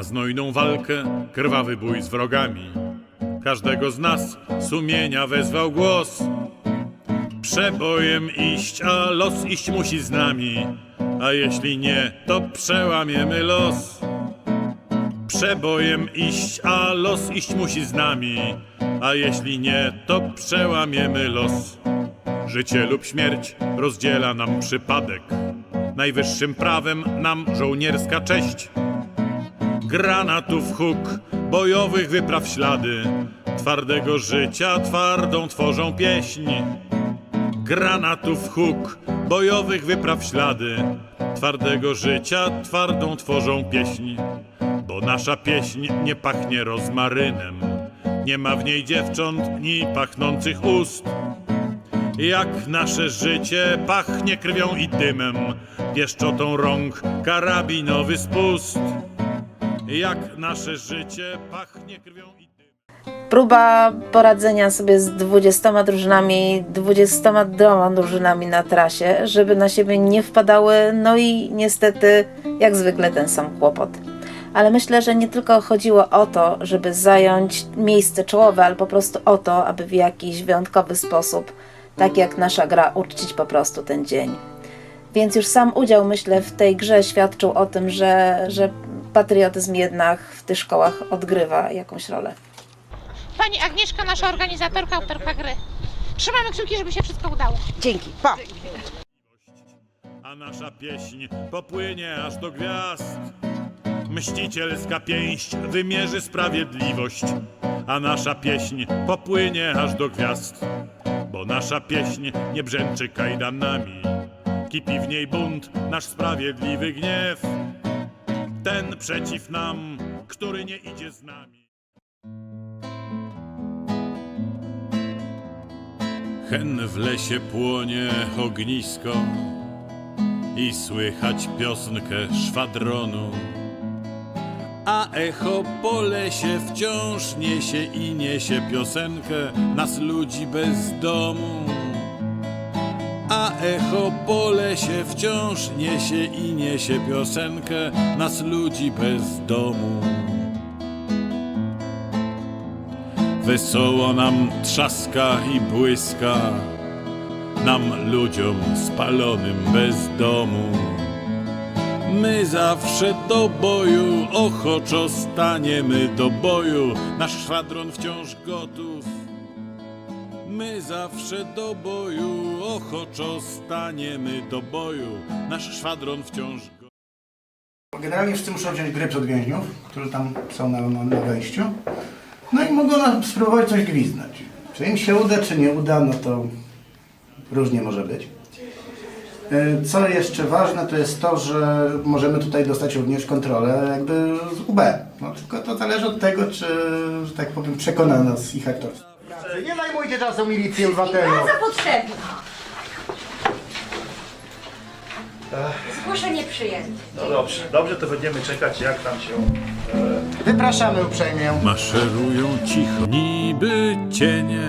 na znojną walkę, krwawy bój z wrogami. Każdego z nas sumienia wezwał głos. Przebojem iść, a los iść musi z nami. A jeśli nie, to przełamiemy los. Przebojem iść, a los iść musi z nami. A jeśli nie, to przełamiemy los. Życie lub śmierć rozdziela nam przypadek. Najwyższym prawem nam żołnierska cześć. Granatów huk, bojowych wypraw ślady. Twardego życia twardą tworzą pieśń. Granatów huk, bojowych wypraw ślady. Twardego życia twardą tworzą pieśń. Bo nasza pieśń nie pachnie rozmarynem. Nie ma w niej dziewcząt ni pachnących ust. Jak nasze życie pachnie krwią i dymem, pieszczotą rąk, karabinowy spust. Jak nasze życie pachnie krwią i dymem. Próba poradzenia sobie z 20 drużynami, 22 drużynami na trasie, żeby na siebie nie wpadały, no i niestety, jak zwykle, ten sam kłopot. Ale myślę, że nie tylko chodziło o to, żeby zająć miejsce czołowe, ale po prostu o to, aby w jakiś wyjątkowy sposób, tak jak nasza gra, uczcić po prostu ten dzień. Więc już sam udział, myślę, w tej grze świadczył o tym, że, że patriotyzm jednak w tych szkołach odgrywa jakąś rolę. Pani Agnieszka, nasza organizatorka, autorka gry. Trzymamy kciuki, żeby się wszystko udało. Dzięki. Pa. A nasza pieśń popłynie aż do gwiazd. Mścicielska pięść wymierzy sprawiedliwość, a nasza pieśń popłynie aż do gwiazd. Bo nasza pieśń nie brzęczy kajdanami, kipi w niej bunt, nasz sprawiedliwy gniew. Ten przeciw nam, który nie idzie z nami. Hen w lesie płonie ognisko i słychać piosnkę szwadronu. A echo po lesie wciąż niesie i niesie piosenkę nas ludzi bez domu. A echo po lesie wciąż niesie i niesie piosenkę nas ludzi bez domu. Wesoło nam trzaska i błyska, nam ludziom spalonym bez domu. My zawsze do boju, ochoczo staniemy do boju, nasz szwadron wciąż gotów. My zawsze do boju, ochoczo staniemy do boju, nasz szwadron wciąż gotów. Generalnie wszyscy muszą wziąć gryps od więźniów, którzy tam są na, na, na wejściu. No i mogą nam spróbować coś gwizdnąć. Czy im się uda, czy nie uda, no to różnie może być. E, Co jeszcze ważne, to jest to, że możemy tutaj dostać również kontrolę jakby z UB. No tylko to zależy od tego, czy, że tak powiem, przekona nas ich aktorstwo. Nie zajmujcie czasu milicji, obywatelu. Bardzo potrzebna. Zgłoszenie przyjęte. No dobrze, dobrze to będziemy czekać jak tam się... Wypraszamy uprzejmie. Maszerują cicho, niby cienie,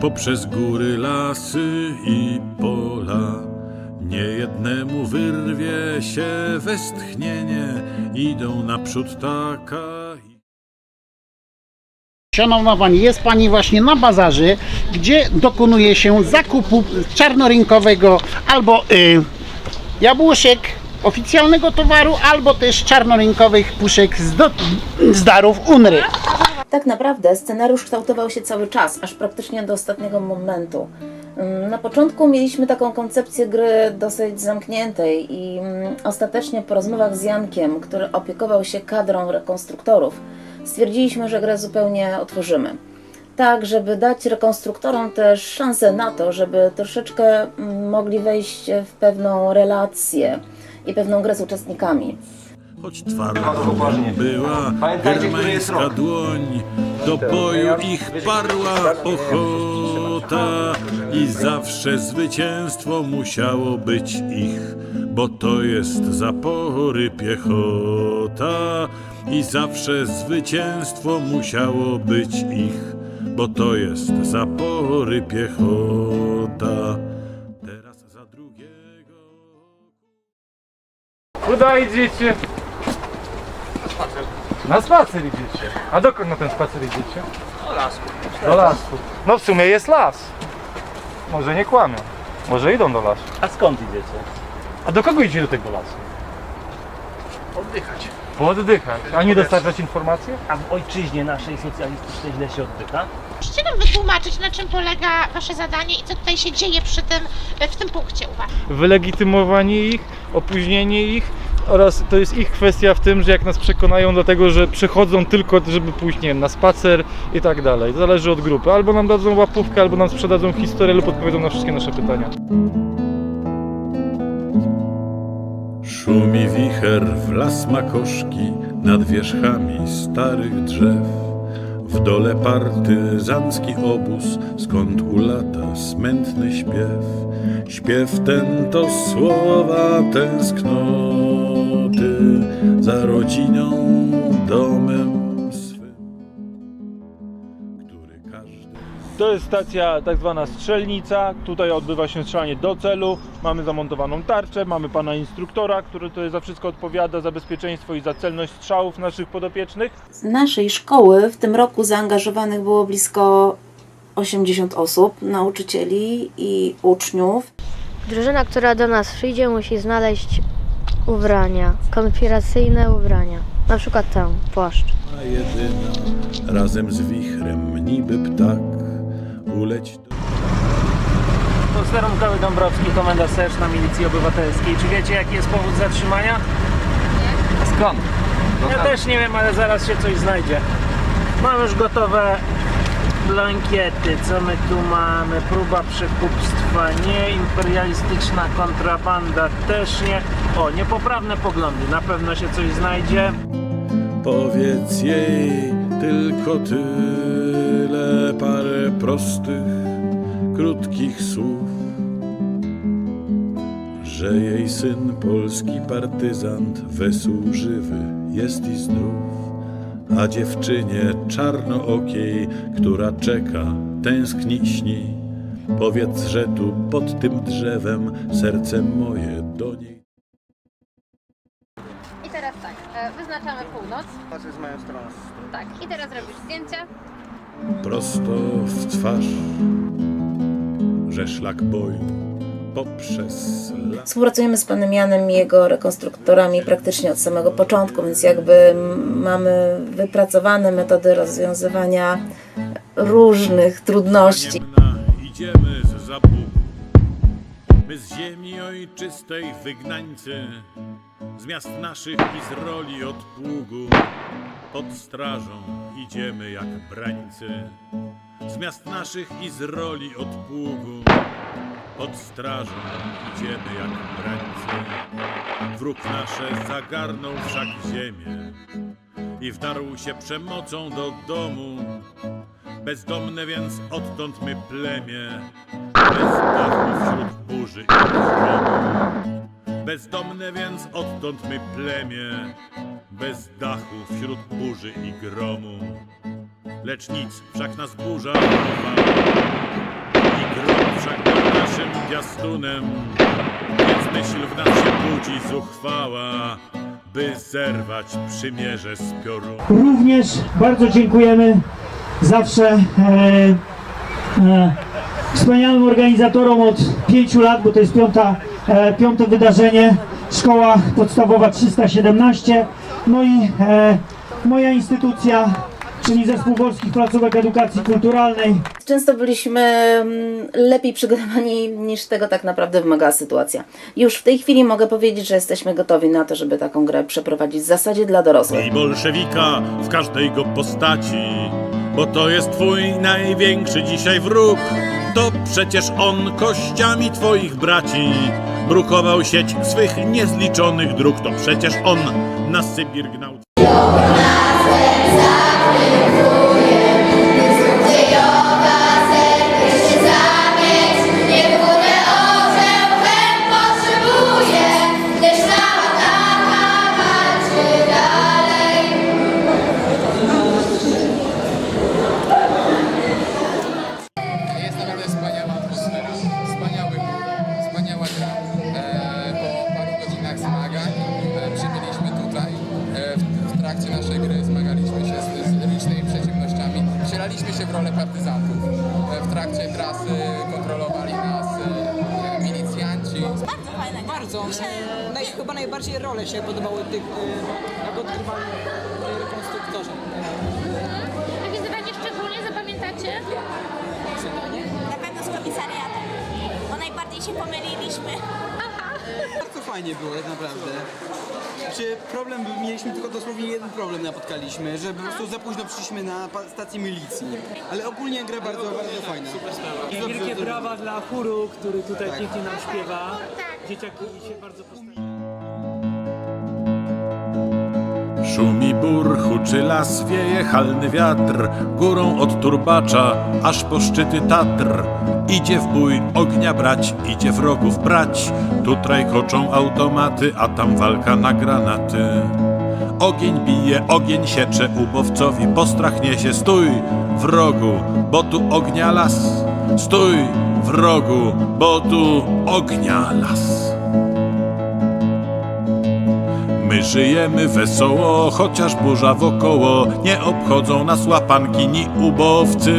poprzez góry, lasy i pola. Niejednemu wyrwie się westchnienie, idą naprzód taka. Szanowna Pani, jest Pani właśnie na bazarze, gdzie dokonuje się zakupu czarnorynkowego albo y, jabłuszek oficjalnego towaru, albo też czarnorynkowych puszek z, do, z darów UNRY. Tak naprawdę scenariusz kształtował się cały czas, aż praktycznie do ostatniego momentu. Ym, Na początku mieliśmy taką koncepcję gry dosyć zamkniętej i ym, ostatecznie po rozmowach z Jankiem, który opiekował się kadrą rekonstruktorów, stwierdziliśmy, że grę zupełnie otworzymy. Tak, żeby dać rekonstruktorom też szansę na to, żeby troszeczkę mogli wejść w pewną relację i pewną grę z uczestnikami. Choć twarda była germańska dłoń, do boju ich parła ochota i zawsze zwycięstwo musiało być ich, bo to jest zapory piechota i zawsze zwycięstwo musiało być ich, bo to jest zapory piechota. Teraz za drugiego. Kuda idziecie? Na spacer. Na spacer idziecie. A dokąd na ten spacer idziecie? Do lasu. Do lasu. No w sumie jest las. Może nie kłamią. Może idą do lasu. A skąd idziecie? A do kogo idzie do tego lasu? Oddychać. Pooddychać. A nie dostarczać informacji? A w ojczyźnie naszej socjalistycznej źle się oddycha? Możecie nam wytłumaczyć, na czym polega wasze zadanie i co tutaj się dzieje przy tym, w tym punkcie u was? Wylegitymowanie ich, opóźnienie ich oraz to jest ich kwestia w tym, że jak nas przekonają do tego, że przychodzą tylko, żeby pójść nie wiem, na spacer i tak dalej. Zależy od grupy. Albo nam dadzą łapówkę, albo nam sprzedadzą historię lub odpowiedzą na wszystkie nasze pytania. Szumi wicher w las makoszki nad wierzchami starych drzew. W dole partyzancki obóz, skąd ulata smętny śpiew. Śpiew ten to słowa tęsknoty za rodziną, To jest stacja tak zwana strzelnica. Tutaj odbywa się strzelanie do celu. Mamy zamontowaną tarczę, mamy pana instruktora, który tutaj za wszystko odpowiada, za bezpieczeństwo i za celność strzałów naszych podopiecznych. Z naszej szkoły w tym roku zaangażowanych było blisko 80 osób, nauczycieli i uczniów. Drużyna, która do nas przyjdzie, musi znaleźć ubrania, konspiracyjne ubrania. Na przykład tę, płaszcz. A jedyna razem z wichrem niby ptak uleć do... Posterunek Dąbrowski, Komenda Serczna Milicji Obywatelskiej. Czy wiecie jaki jest powód zatrzymania? Skąd? Ja też nie wiem, ale zaraz się coś znajdzie. Mam już gotowe blankiety. Co my tu mamy? Próba przekupstwa nie, imperialistyczna kontrabanda też nie. O, niepoprawne poglądy. Na pewno się coś znajdzie. Powiedz jej tylko tyle, prostych, krótkich słów, że jej syn, polski partyzant, wesół żywy jest i zdrów, a dziewczynie czarnookiej, która czeka, tęskni, śni, powiedz, że tu pod tym drzewem serce moje do niej. I teraz tak, e, wyznaczamy północ. Patrzę z moją stroną. Tak, i teraz robisz zdjęcie. Prosto w twarz, że szlak boju poprzez. Współpracujemy z panem Janem i jego rekonstruktorami praktycznie od samego początku, więc jakby mamy wypracowane metody rozwiązywania różnych trudności. Idziemy z zabugu, my z ziemi ojczystej wygnańcy, z miast naszych i z roli od pługu, pod strażą idziemy jak brańcy, z miast naszych i z roli od pługu, pod strażą idziemy jak brańcy. Wróg nasze zagarnął wszak ziemię i wdarł się przemocą do domu. Bezdomne więc odtąd my plemię, bez dachu wśród burzy i. Bezdomne więc odtąd my plemię, bez dachu wśród burzy i gromu. Lecz nic wszak nas burza i grom wszak naszym piastunem, więc myśl w nas się budzi zuchwała, by zerwać przymierze z piorunu. Również bardzo dziękujemy zawsze e, e, wspaniałym organizatorom od pięciu lat, bo to jest piąta, e, piąte wydarzenie. Szkoła Podstawowa 317. No i e, moja instytucja, czyli Zespół Polskich Placówek Edukacji Kulturalnej. Często byliśmy mm, lepiej przygotowani niż tego tak naprawdę wymagała sytuacja. Już w tej chwili mogę powiedzieć, że jesteśmy gotowi na to, żeby taką grę przeprowadzić w zasadzie dla dorosłych. i bolszewika w każdej go postaci, bo to jest twój największy dzisiaj wróg. To przecież on kościami twoich braci brukował sieć swych niezliczonych dróg. To przecież on na Sybir gnał. Bardzo. Mi się naj, chyba najbardziej role się podobały tych, y, jak odgrywali y, rekonstruktorzy. Jakie zadanie szczególnie zapamiętacie? Na pewno z komisariatem, bo najbardziej się pomyliliśmy. Bardzo fajnie było tak naprawdę. Czy problem, był- mieliśmy tylko dosłownie jeden problem napotkaliśmy, że po prostu za późno przyszliśmy na pa- stację milicji. Ale ogólnie gra bardzo, bardzo fajna. Wielkie brawa dla chóru, który tutaj pięknie nam śpiewa. Dzieciaki się bardzo postarały. Szumi bór, huczy las, wieje halny wiatr Górą od turbacza, aż po szczyty Tatr. Idzie w bój ognia brać, idzie wrogów brać. Tutaj koczą automaty, a tam walka na granaty. Ogień bije, ogień siecze, ubowcowi postrach niesie. Stój, wrogu, bo tu ognia las Stój, wrogu, bo tu ognia las. My żyjemy wesoło, chociaż burza wokoło Nie obchodzą nas łapanki ni ubowcy.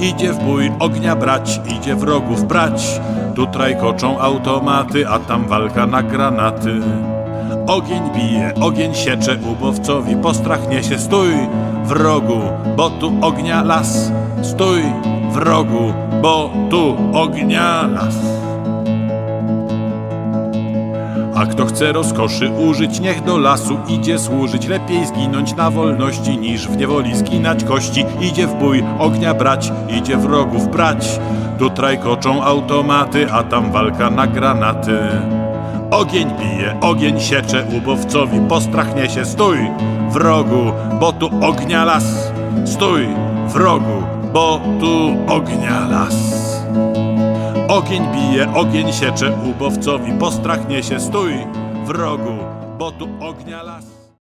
Idzie w bój ognia brać, idzie wrogów brać. Tutaj koczą automaty, a tam walka na granaty. Ogień bije, ogień siecze, ubowcowi postrach niesie. Stój, wrogu, bo tu ognia las. Stój, wrogu, bo tu ognia las a kto chce rozkoszy użyć, niech do lasu idzie służyć. Lepiej zginąć na wolności, niż w niewoli skinać kości. Idzie w bój ognia brać, idzie wrogów brać. Tutaj koczą automaty, a tam walka na granaty. Ogień bije, ogień siecze, ubowcowi postrach niesie. Stój, wrogu, bo tu ognia las. Stój, wrogu, bo tu ognia las. Ogień bije, ogień siecze, ubowcowi postrach niesie. Stój, wrogu, bo tu ognia las.